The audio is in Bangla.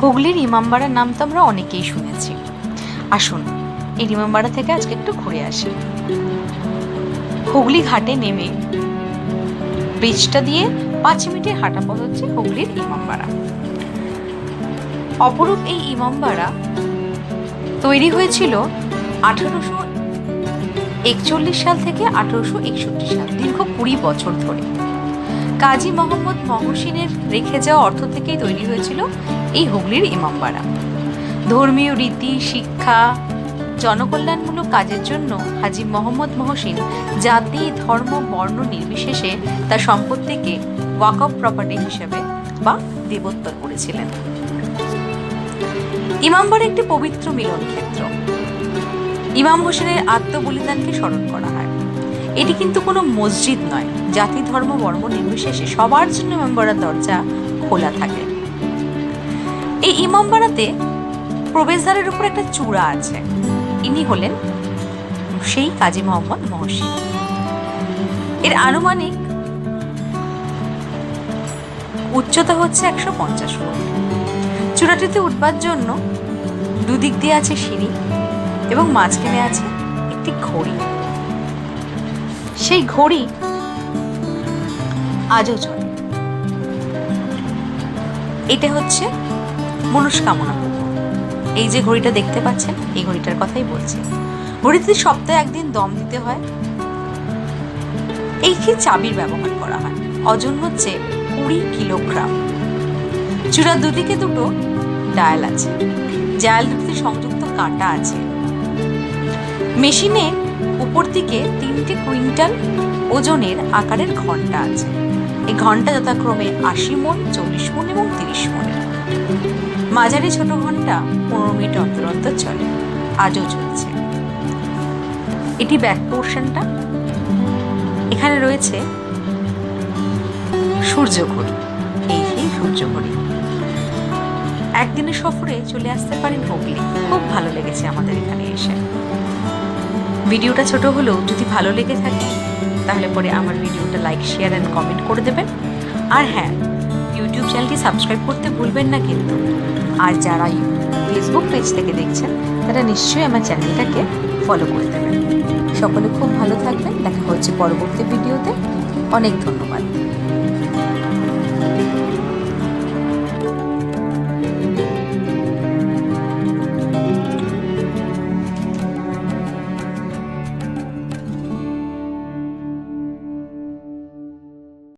হুগলির ইমামবাড়ার নাম তো আমরা অনেকেই শুনেছি। আসুন, এই ইমামবাড়া থেকে আজকে একটু ঘুরে আসি। হুগলি ঘাটে নেমে ব্রিজটা দিয়ে পাঁচ মিনিটের হাঁটা পথ হচ্ছে হুগলির ইমামবাড়া। অপরূপ এই ইমামবাড়া তৈরি হয়েছিল আঠারোশো একচল্লিশ সাল থেকে আঠারোশো একষট্টি সাল, দীর্ঘ কুড়ি বছর ধরে। কাজী মোহাম্মদ মহসিনের রেখে যাওয়া অর্থ থেকেই তৈরি হয়েছিল এই হুগলির ইমামবাড়া। ধর্মীয় রীতি, শিক্ষা, জনকল্যাণমূলক কাজের জন্য হাজি মোহাম্মদ মহসিন জাতি, ধর্ম, বর্ণ নির্বিশেষে তার সম্পত্তিকে ওয়াকফ প্রপার্টি হিসেবে বা দেবোত্তর করেছিলেন। ইমামবাড়া একটি পবিত্র মিলন ক্ষেত্র ইমাম হোসেনের আত্মবলিদানকে স্মরণ করা হয়। এটি কিন্তু কোনো মসজিদ নয়। জাতি, ধর্ম, বর্ণ নির্বিশেষে সবার জন্য ইমামবাড়ার দরজা খোলা থাকে। এই ইমামবাড়াতে প্রবেশদ্বারের উপর একটা চূড়া আছে। ইনি হলেন সেই কাজী মোহাম্মদ মহসিন। এর আনুমানিক উচ্চতা হচ্ছে একশো পঞ্চাশ ফুট। চূড়াটিতে উঠবার জন্য দুদিক দিয়ে আছে সিঁড়ি এবং মাঝখানে আছে একটি ঘড়ি। সেই ঘড়ি আজও চলে এটা হচ্ছে মনস্কামনা। এই যে ঘড়িটা দেখতে পাচ্ছেন, এই ঘড়িটার কথাই বলছি। ঘড়িতে সপ্তাহে একদিন দম দিতে হয়। এই কি চাবির ব্যবহার করা হয়? অজন হচ্ছে কুড়ি কিলোগ্রাম। চূড়ার দুদিকে দুটো ডায়াল আছে। ডায়াল দুটিতে সংযুক্ত কাঁটা আছে। মেশিনে উপর দিকে তিনটে কুইন্টাল ওজনের আকারের ঘণ্টা আছে। এই ঘণ্টা যথাক্রমে আশি মন, চল্লিশ মন এবং তিরিশ মনের মাঝারি ছোট ঘণ্টা পনেরো মিনিট অন্তর অন্তর চলে। আজও চলছে। এটি ব্যাক পোর্শনটা এখানে রয়েছে সূর্য ঘড়ি এই সেই সূর্য ঘড়ি একদিনের সফরে চলে আসতে পারেন হুগলি। খুব ভালো লেগেছে আমাদের এখানে এসে। ভিডিওটা ছোট হলেও যদি ভালো লেগে থাকে, তাহলে পরে আমার ভিডিওটা লাইক শেয়ার অ্যান্ড কমেন্ট করে দেবেন। আর হ্যাঁ ইউটিউব চ্যানেলটি সাবস্ক্রাইব করতে ভুলবেন না কিন্তু। আর যারা ফেসবুক পেজ থেকে দেখছেন, তারা নিশ্চয়ই আমার চ্যানেলটাকে ফলো করে দেবেন। সকলে খুব ভালো থাকবেন। দেখা হচ্ছে পরবর্তী ভিডিওতে অনেক ধন্যবাদ।